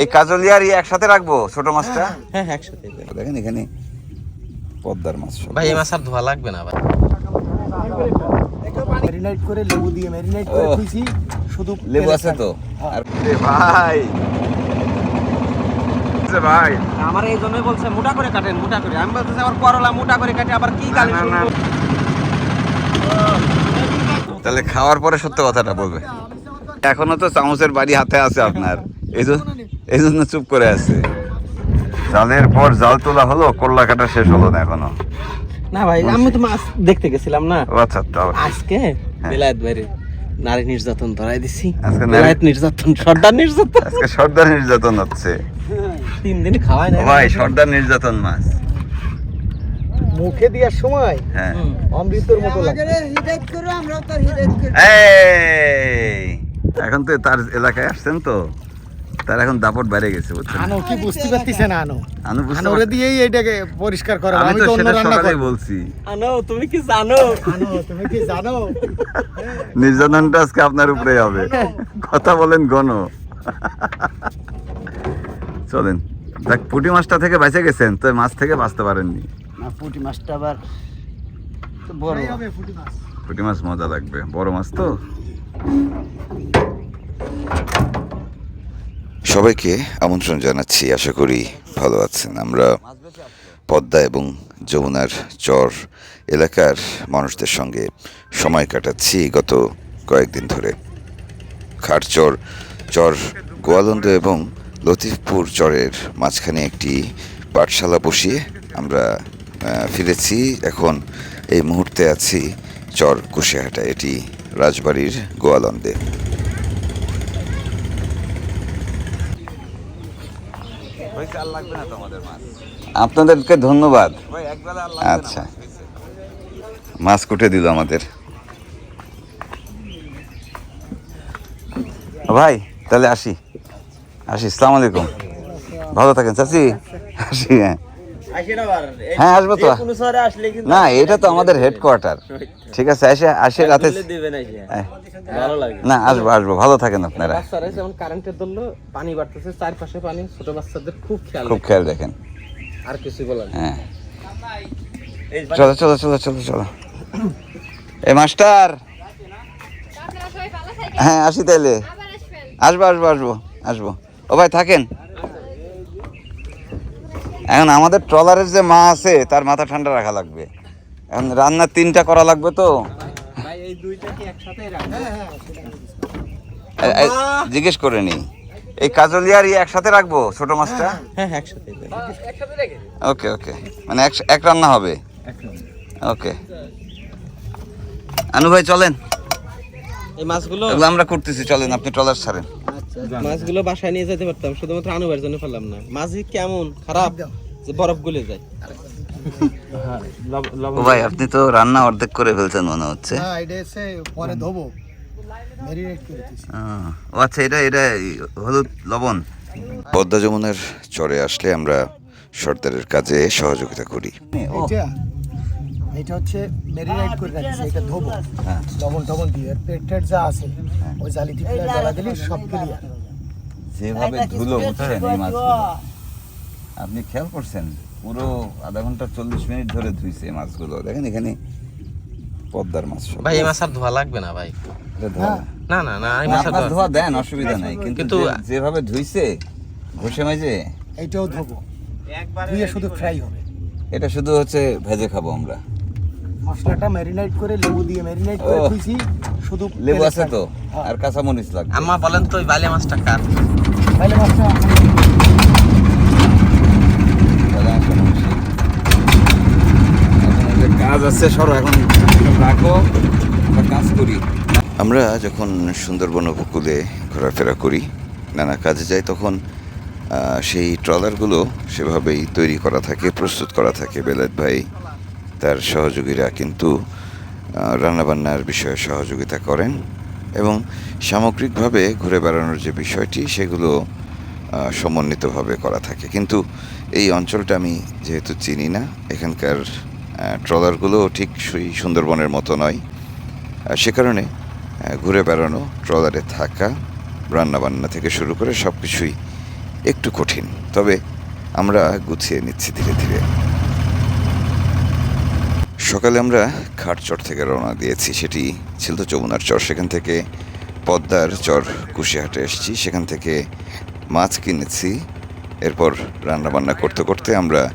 এই কাজলিয়া আর একসাথে রাখব ছোট মাছটা? হ্যাঁ হ্যাঁ একসাথে দেখেন এখানে পদ্মার মাছ সব। ভাই এই মাছ আর ধোয়া লাগবে না ভাই। ম্যারিনেট করে লেবু দিয়ে ম্যারিনেট করে। খুঁজি শুধু লেবু আছে তো? আর এ ভাই। ভাই। আমার এই জন্যই বলছে মোটা করে কাটেন মোটা করে। আমি বলতেছি আবার করলা মোটা করে কাটে আবার কি না। তাহলে খাওয়ার পরে সত্য কথাটা বলবে। এখনও তো চামচের বাড়ি হাতে আছে আপনার। এই জন্য এই জন্য চুপ করে আছে। জালের পর জাল তোলা হলো করলা কাটা শেষ হলো না এখনও। না ভাই আমি তো মাছ দেখতে গেছিলাম না। আচ্ছা তো আজকে বেলায়েত বাইরে নারী নির্যাতন ধরাই দিছি। আজকে বেলায়েত নির্যাতন সর্দার নির্যাতন। আজকে সর্দার নির্যাতন হচ্ছে। তিন দিন খাওয়াই না। ভাই সর্দার নির্যাতন মাছ। মুখে দেওয়ার সময় হ্যাঁ। অমৃতর মতো লাগে এই! এখন তো তার এলাকায় আসছেন তো। তার এখন দাপট বেড়ে গেছে বুঝছেন? আনো কি বুঝতে পারতিছে না আনো? আনু বুঝতে আনোরে দিয়েই এটাকে পরিষ্কার করো আমি তো সেটা রান্না সকালেই বলছি। আনো তুমি কি জানো? আনো তুমি কি জানো? নির্যাতনটা আজকে আপনার উপরে হবে। কথা বলেন গণ। চলেন। দেখ পুঁটি মাছটা থেকে বেঁচে গেছেন তো মাছ থেকে বাঁচতে পারেননি। না পুঁটি মাছটা আবার বড়। হবে পুঁটি মাছ। পুঁটি মাছ মজা লাগবে। বড় মাছ তো? সবাইকে আমন্ত্রণ জানাচ্ছি। আশা করি ভালো আছেন। আমরা পদ্মা এবং যমুনার চর এলাকার মানুষদের সঙ্গে সময় কাটাচ্ছি গত কয়েকদিন ধরে। খারচর চর গোয়ালন্দ এবং লতিফপুর চরের মাঝখানে একটি পাঠশালা বসিয়ে আমরা ফিরেছি। এখন এই মুহূর্তে আছি চর কুশিয়াহাটা এটি রাজবাড়ির গোয়ালন্দে। আপনাদেরকে ধন্যবাদ। আচ্ছা। মাছ কুটে দিল আমাদের। ভাই তাহলে আসি। আসি সালাম আলাইকুম। ভালো থাকেন চাচি। আসি হ্যাঁ। হ্যাঁ আসব তো। কোনো শহরে আসলে কিন্তু না এটা তো আমাদের হেডকোয়ার্টার ঠিক আছে এসে আসে রাতে। দেবেন এসে হ্যাঁ। ভালো লাগে। না আসব আসব ভালো থাকেন আপনারা। যেমন কারেন্টের ধরলো পানি বাড়তেছে চারপাশে পানি ছোট বাচ্চাদের খুব খেয়াল খুব খেয়াল রাখেন। আর কিছু বলার হ্যাঁ। চলো চলো চলো চলো চলো। এই মাস্টার! আপনারা সবাই ভালো থাকেন। হ্যাঁ আসি তাইলে। আসব আসব আসব আসব। ও ভাই থাকেন। এখন আমাদের ট্রলারের যে মা আছে তার মাথা ঠান্ডা রাখা লাগবে। এখন রান্না তিনটা করা লাগবে তো? ভাই এই দুইটা কি একসাথে রাখবেন এ- এ- জিজ্ঞেস করে নি। এই কাজলিয়া আর একসাথে রাখব ছোট মাছটা? হ্যাঁ হ্যাঁ ওকে ওকে। মানে এক এক রান্না হবে? ওকে। আনু ভাই চলেন। এই মাছগুলো আমরা করতেছি চলেন আপনি ট্রলার ছাড়েন। মাছগুলো বাসায় নিয়ে যেতে পারতাম শুধুমাত্র আনুবার জন্য পারলাম না। মাছই কেমন খারাপ যে বরফ গলে যায়। ও ভাই আপনি তো রান্না অর্ধেক করে ফেলছেন মনে হচ্ছে। না এটা এসে পরে ধোবো। ও আচ্ছা এটা এটা হলুদ লবণ? পদ্মা যমুনার চরে আসলে আমরা সর্দারের কাজে সহযোগিতা করি। এটা হচ্ছে ম্যারিনেট করে রাখছি এটা ধোবো। লবণ টবণ দিয়ে আর পেট টেট যা আছে ওই জালি টিপে জ্বালা দিলে সব ক্লিয়ার যেভাবে ধুলো বুঝছেন এই মাছগুলো। আপনি খেয়াল করছেন পুরো আধা ঘণ্টা চল্লিশ মিনিট ধরে ধুইছে এই মাছগুলো। দেখেন এখানে পদ্মার মাছ সব। ভাই এই মাছ আর ধোয়া লাগবে না ভাই। ধোয়া? না। না না এই মাছ আর ধোয়া- দেন অসুবিধা নাই। কিন্তু যেভাবে ধুইছে ঘষে মেজে এইটাও ধোবো। ধুয়ে শুধু ফ্রাই হবে। এটা শুধু হচ্ছে ভেজে খাব আমরা। মশলাটা ম্যারিনেট করে লেবু দিয়ে ম্যারিনেট করে ও। শুধু লেবু আছে তো হ্যাঁ। আর কাঁচামরিচ লাগবে আম্মা বলেন তো ওই বালি মাছটা কার তাহলে মাছটা কাজ আছে সরো এখন রাখো আমরা কাজ করি আমরা যখন সুন্দরবন উপকূলে ঘোরাফেরা করি নানা কাজে যাই তখন সেই ট্রলারগুলো সেভাবেই তৈরি করা থাকে প্রস্তুত করা থাকে বেলায়েত ভাই তার সহযোগীরা কিন্তু রান্নাবান্নার বিষয়ে সহযোগিতা করেন এবং সামগ্রিকভাবে ঘুরে বেড়ানোর যে বিষয়টি, সেগুলো সমন্বিতভাবে করা থাকে। কিন্তু এই অঞ্চলটা আমি যেহেতু চিনি না, এখানকার ট্রলারগুলো ঠিক সেই সুন্দরবনের মতো নয়। সে কারণে ঘুরে বেড়ানো, ট্রলারে থাকা, রান্নাবান্না থেকে শুরু করে সব কিছুই একটু কঠিন। তবে আমরা গুছিয়ে নিচ্ছি ধীরে ধীরে। সকালে আমরা খাটচর থেকে রওনা দিয়েছি। সেটি ছিল তো যমুনার চর। সেখান থেকে পদ্মার চর কুশিয়াহাটে এসেছি। সেখান থেকে মাছ কিনেছি। এরপর রান্নাবান্না করতে করতে আমরা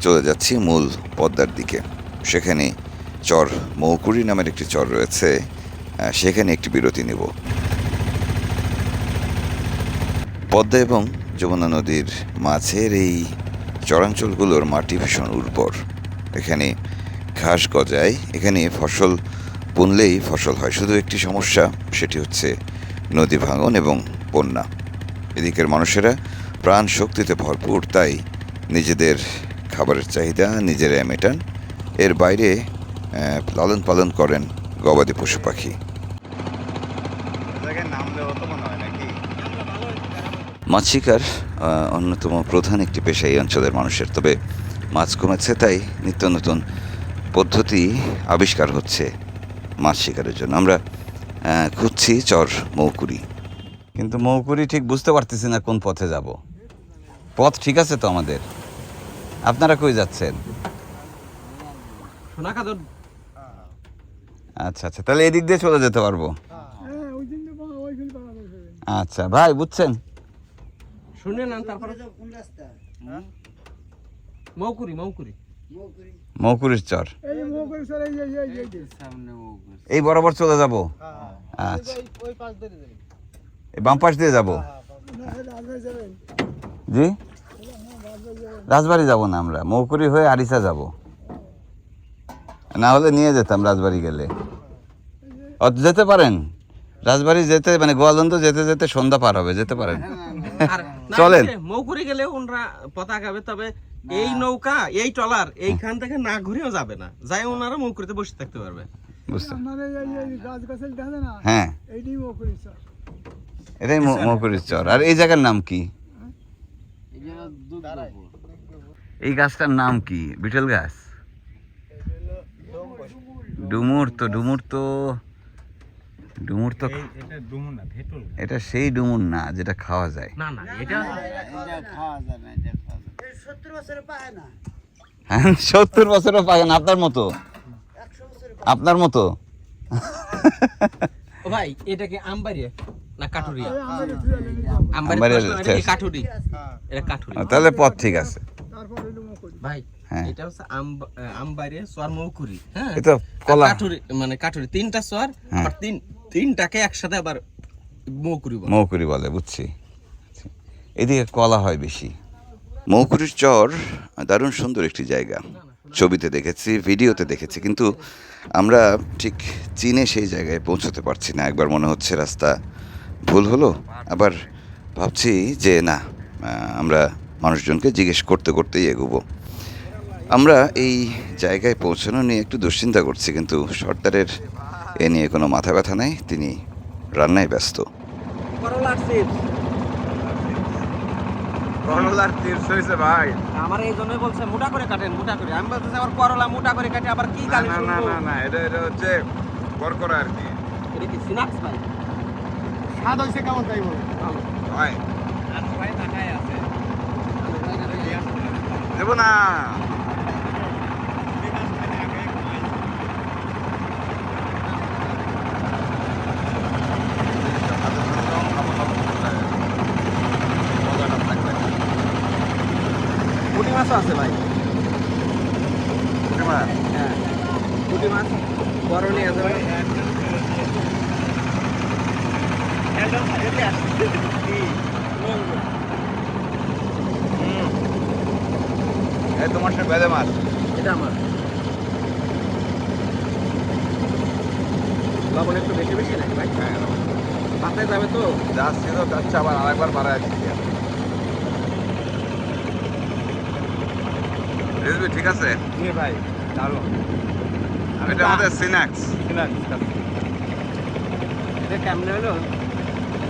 চলে যাচ্ছি মূল পদ্মার দিকে। সেখানে চর মৌকুড়ি নামের একটি চর রয়েছে। সেখানে একটি বিরতি নেব। পদ্মা এবং যমুনা নদীর মাছের এই চরাঞ্চলগুলোর মাটি ভীষণ উর্বর। এখানে ঘাস গজায় এখানে ফসল বুনলেই ফসল হয়। শুধু একটি সমস্যা সেটি হচ্ছে নদী ভাঙন এবং বন্যা। এদিকের মানুষেরা প্রাণ শক্তিতে ভরপুর তাই নিজেদের খাবারের চাহিদা নিজেরা মেটান। এর বাইরে লালন পালন করেন গবাদি পশু পাখি। মাছ শিকার অন্যতম প্রধান একটি পেশা এই অঞ্চলের মানুষের। তবে মাছ কমেছে তাই নিত্য নতুন পদ্ধতি আবিষ্কার হচ্ছে মাছ শিকারের জন্য। আমরা খুঁজছি চর মৌকুরি। কিন্তু মৌকুরি ঠিক বুঝতে পারতেছি না কোন পথে যাব। পথ ঠিক আছে তো আমাদের? আপনারা কই যাচ্ছেন? আচ্ছা আচ্ছা তাহলে এদিক দিয়ে চলে যেতে পারব। আচ্ছা ভাই বুঝছেন? শুনে নেন তারপরে। মৌকুরি মৌকুরি। মৌকুরির চর। এই বরাবর চলে যাব? আচ্ছা। যাবেন। এই বাম পাশ দিয়ে যাব? জি? রাজবাড়ি যাব না আমরা মৌকুরি হয়ে আরিসা যাব। না হলে নিয়ে যেতাম রাজবাড়ি গেলে। ও, যেতে পারেন। রাজবাড়ি যেতে মানে গোয়ালন্দ যেতে যেতে সন্ধ্যা পার হবে যেতে পারেন। চলেন। মৌকুরি গেলে ওনরা পতাকা তবে এই নৌকা এই ট্রলার এইখান থেকে না ঘুরেও যাবে না। যাই ওনারা মৌকুরিতে বসে থাকতে পারবে। না? হ্যাঁ। এইটাই মকরি স্যার এটাই মৌকুরির চর। আর এই জায়গার নাম কি? এই গাছটার নাম কি? বিটেল গাছ? ডুমুর তো ডুমুর তো ডুমুর তো এটা সেই ডুমুর না যেটা খাওয়া যায়। না না এটা হ্যাঁ সত্তর বছরও পাবেন আপনার মতো? আপনার মতো? ভাই এটা কি না কাঠুরিয়া? এটা। কাঠুরি? এটা কাঠুরি। তাহলে পথ ঠিক আছে। ভাই হ্যাঁ। এটা হচ্ছে সোয়ার মৌকুরি হ্যাঁ? এ তো কলা। কাঠুরি মানে কাঠুরি তিনটা সোয়ার হ্যাঁ। আবার তিন তিনটাকে একসাথে আবার মৌকুরি বলে। মৌকুরি বলে বুঝছি। এদিকে কলা হয় বেশি। মৌকুরির চর, দারুণ সুন্দর একটি জায়গা। ছবিতে দেখেছি, ভিডিওতে দেখেছি, কিন্তু আমরা ঠিক চীনে সেই জায়গায় পৌঁছতে পারছি না। একবার মনে হচ্ছে রাস্তা ভুল হলো, আবার ভাবছি যে না আমরা মানুষজনকে জিজ্ঞেস করতে করতেই এগোবো। আমরা এই জায়গায় পৌঁছানো নিয়ে একটু দুশ্চিন্তা করছি, কিন্তু সর্দারের এ নিয়ে কোনো মাথা ব্যথা নাই, তিনি রান্নায় ব্যস্ত। করলার তীর্থ হয়েছে ভাই। আমার এই জন্যই বলছে মোটা করে কাটেন মোটা করে। আমি বলতেছি আবার করলা মোটা করে কাটে আবার কি গালি না না এটা এটা হচ্ছে করকরা আর কি। এটা কি সিনাক্স ভাই? স্বাদ হয়েছে কেমন তাই বলে? আছে। দেবো না পুঁটি মাছও আছে ভাই হ্যাঁ পুঁটি মাছ বড় নিয়ে আছে ভাই এই তোমার সে বেদে মাছ এটা আমার লবণ একটু বেশি বেশি নাকি ভাই? হ্যাঁ পাতায় যাবে তো? যা ছিল যাচ্ছে আবার আরেকবার বাড়ায় দিচ্ছি রেসবি ঠিক আছে? জি ভাই দারুণ। এটা আমাদের সিনাক্স এটা কেমনে হলো?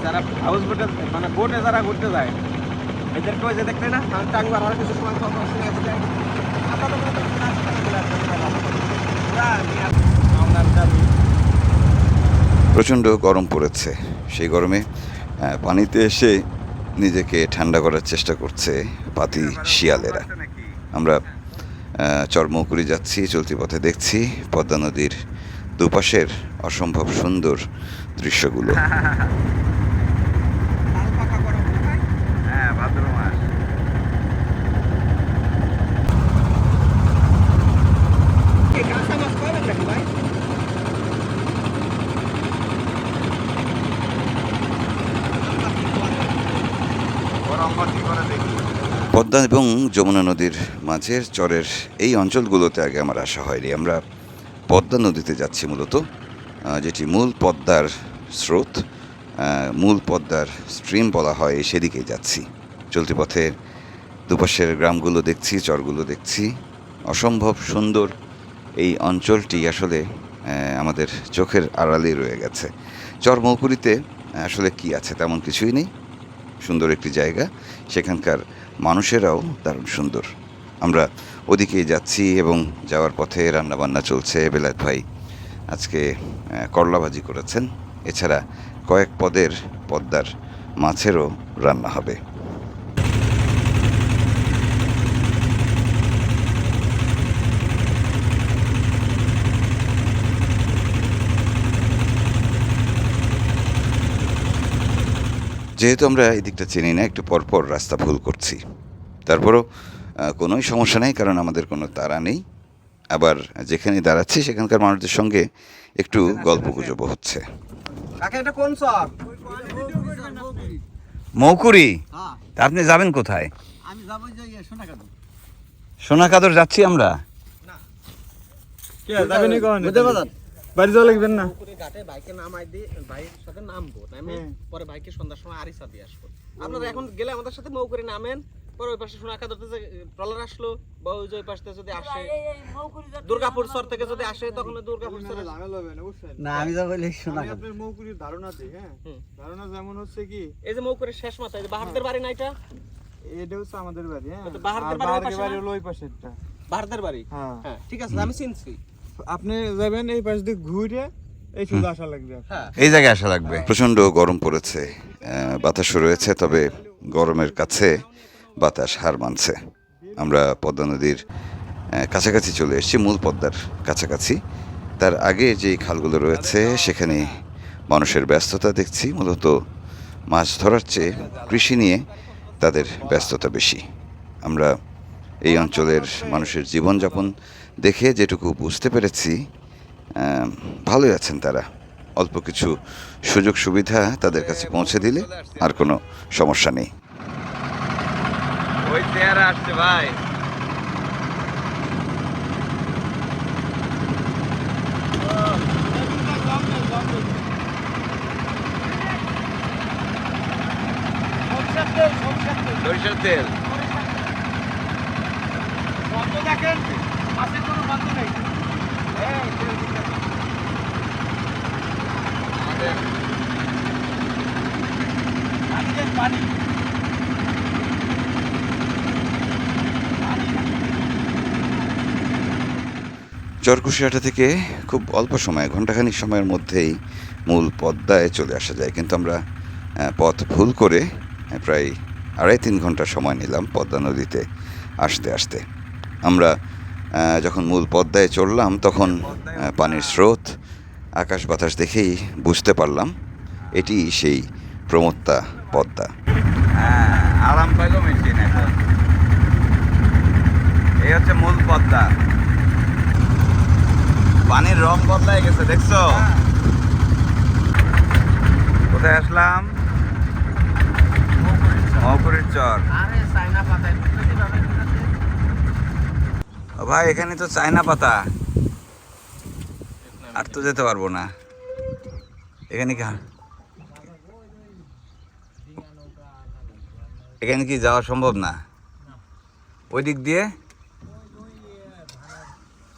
যারা হাউস বোটে মানে বোটে যারা ঘুরতে যায় এদেরকে ওই যে দেখতে না? টাঙ্গু আর কিছু সময় অসুবিধা আছে যায় প্রচণ্ড গরম পড়েছে। সেই গরমে পানিতে এসে নিজেকে ঠান্ডা করার চেষ্টা করছে পাতি শিয়ালেরা। আমরা আহ, চরমৌকুরি যাচ্ছি চলতি পথে দেখছি পদ্মা নদীর দুপাশের অসম্ভব সুন্দর দৃশ্যগুলো হ্যাঁ ভাদ্র মাস এই কাঁচা মাছ পাবেন নাকি ভাই পদ্মা এবং যমুনা নদীর মাঝের চরের এই অঞ্চলগুলোতে আগে আমার আসা হয়নি। আমরা পদ্মা নদীতে যাচ্ছি মূলত যেটি মূল পদ্মার স্রোত মূল পদ্মার স্ট্রিম বলা হয় সেদিকেই যাচ্ছি। চলতি পথে দুপাশের গ্রামগুলো দেখছি, চরগুলো দেখছি। অসম্ভব সুন্দর এই অঞ্চলটি আসলে আমাদের চোখের আড়ালেই রয়ে গেছে। চর মৌকুরিতে আসলে কি আছে তেমন কিছুই নেই। সুন্দর একটি জায়গা। সেখানকার মানুষেরাও দারুণ সুন্দর। আমরা ওদিকে যাচ্ছি এবং যাওয়ার পথে রান্নাবান্না চলছে বেলায়েত ভাই। আজকে আহ, করলা ভাজি করেছেন। এছাড়া কয়েক পদের পদ্মার মাছেরও রান্না হবে। যেহেতু আমরা এই দিকটা চিনি না একটু পরপর রাস্তা ভুল করছি। তারপরও কোনোই সমস্যা নেই কারণ আমাদের কোনো তাড়া নেই। আবার যেখানে দাঁড়াচ্ছি সেখানকার মানুষদের সঙ্গে একটু গল্প গুজবও হচ্ছে। মৌকুরি? হ্যাঁ। আপনি যাবেন কোথায়? আমি যাব সোনাকাদর যাচ্ছি আমরা। বাড়ি যাওয়া লাগবেন না? পুকুরে ঘাটে বাইকে নামাই দিয়ে ভাইয়ের সাথে নামবো। নামে পরে বাইকে সন্ধ্যার সময় আরিসা দিয়ে আসব। আপনারা এখন গেলে আমাদের সাথে মৌ করে নামেন পরে ওই পাশে সোনাকা ধরতে যে ট্রলার আসলো বা ওই যে ওই পাশে যদি আসে দুর্গাপুর সর থেকে যদি আসে তখন দুর্গাপুর সরে না বুঝছেন? না আমি যাব বলে আপনার মৌকুরির ধারণা দিই হ্যাঁ? ধারণা যেমন হচ্ছে কি এই যে মৌ করে শেষ এই যে বাহারদের বাড়ি না এটা? এটা হচ্ছে আমাদের বাড়ি হ্যাঁ। বাহারদের পাশে বাড়ি ওই বাহারদের বাড়ি? হ্যাঁ। হ্যাঁ ঠিক আছে আমি চিনছি। আপনি যাবেন এই পাশ দিয়ে ঘুরে এই শুধু আসা লাগবে হ্যাঁ। এই জায়গায় আসা লাগবে। প্রচণ্ড গরম পড়েছে বাতাসও রয়েছে তবে গরমের কাছে বাতাস হার মানছে। আমরা পদ্মা নদীর কাছাকাছি চলে এসেছি মূল পদ্মার কাছাকাছি। তার আগে যে খালগুলো রয়েছে সেখানে মানুষের ব্যস্ততা দেখছি। মূলত মাছ ধরার চেয়ে কৃষি নিয়ে তাদের ব্যস্ততা বেশি। আমরা এই অঞ্চলের মানুষের জীবনযাপন দেখে যেটুকু বুঝতে পেরেছি ভালোই আছেন তারা। অল্প কিছু সুযোগ সুবিধা তাদের কাছে পৌঁছে দিলে আর কোনো সমস্যা নেই। ওই চেয়ারে আসছে ভাই। সরিষার তেল চরকুশিয়াটা থেকে খুব অল্প সময় ঘন্টাখানিক সময়ের মধ্যেই মূল পদ্মায় চলে আসা যায়। কিন্তু আমরা পথ ভুল করে প্রায় আড়াই তিন ঘণ্টা সময় নিলাম পদ্মা নদীতে আসতে আসতে। আমরা যখন মূল পদ্মায় চড়লাম তখন পানির স্রোত আকাশ বাতাস দেখেই বুঝতে পারলাম এটি সেই প্রমত্তা পদ্মা। হ্যাঁ আরাম পাইলো মেশিন এখন। এই হচ্ছে মূল পদ্মা। পানির রং বদলায় গেছে দেখছ? কোথায় আসলাম? মহপুরের চর। আরে চাইনা পাতায় ভাই এখানে তো চায়না পাতা। আর তো যেতে পারব না। এখানে কি এখানে কি যাওয়া সম্ভব না? ওই দিক দিয়ে?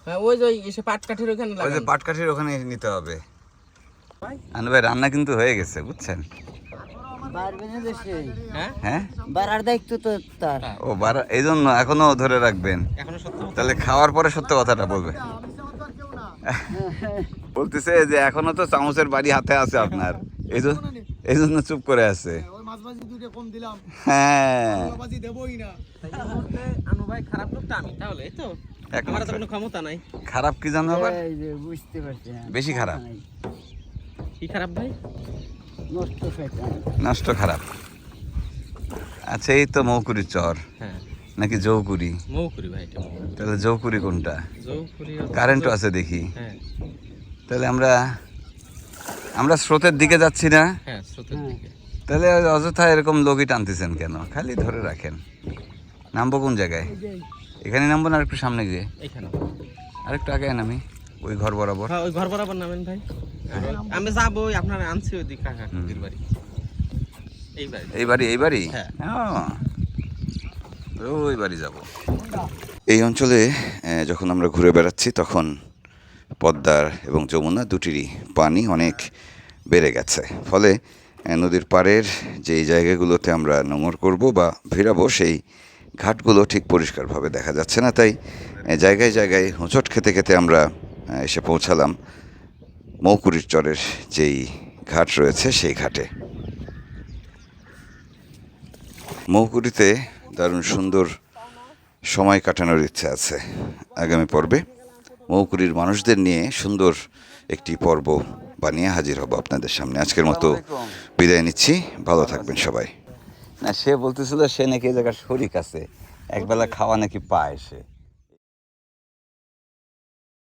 হ্যাঁ ওই যে এসে পাট ওখানে ওই যে পাটকাঠির ওখানে নিতে হবে। ভাই রান্না কিন্তু হয়ে গেছে বুঝছেন? হ্যাঁ? হ্যাঁ? বাড়ার দায়িত্ব তো তার। ও বারা এই জন্য এখনও ধরে রাখবেন। তাহলে খাওয়ার পরে সত্য কথাটা বলবে। বলতেছে যে এখনও তো চামচের বাড়ি হাতে আছে আপনার। এই জন্য এই জন্য চুপ করে আছে। হ্যাঁ ভাই খারাপ কি জানো আবার? বুঝতে পারছি হ্যাঁ। বেশি খারাপ। কি খারাপ ভাই? নষ্ট খারাপ। আচ্ছা এই তো মৌকুরি চর। হ্যাঁ। নাকি জৌকুরি? মৌকুরি ভাই তাহলে জৌকুরি কোনটা? কারেন্টও আছে দেখি। হ্যাঁ। তাহলে আমরা আমরা স্রোতের দিকে যাচ্ছি না? হ্যাঁ স্রোতের দিকে। তাহলে অযথা এরকম লোকই টানতেছেন কেন? খালি ধরে রাখেন। নামবো কোন জায়গায়? এখানে নামবো না একটু সামনে গিয়ে? আরেকটু আগে নামি। ওই ঘর বরাবর? হ্যাঁ ওই ঘর বরাবর নামেন ভাই। আমি যাব ওই আপনার আনছি ওই দিকে কাকা কাকির বাড়ি। এই বাড়ি। এই বাড়ি এই বাড়ি? হ্যাঁ। ওই বাড়ি যাব। এই অঞ্চলে যখন আমরা ঘুরে বেড়াচ্ছি তখন পদ্মার এবং যমুনা দুটিরই পানি অনেক বেড়ে গেছে। ফলে নদীর পাড়ের যেই জায়গাগুলোতে আমরা নোঙর করব বা ভিড়াবো সেই ঘাটগুলো ঠিক পরিষ্কারভাবে দেখা যাচ্ছে না। তাই জায়গায় জায়গায় হোঁচট খেতে খেতে আমরা এসে পৌঁছালাম। মৌকুরির চরের যেই ঘাট রয়েছে, সেই ঘাটে। মৌকুরিতে দারুণ সুন্দর সময় কাটানোর ইচ্ছে আছে আগামী পর্বে। মৌকুরির মানুষদের নিয়ে সুন্দর একটি পর্ব বানিয়ে হাজির হব আপনাদের সামনে। আজকের মতো বিদায় নিচ্ছি। ভালো থাকবেন সবাই। না, সে বলতেছিল সে নাকি এই শরিক আছে। একবেলা খাওয়া নাকি পায় সে।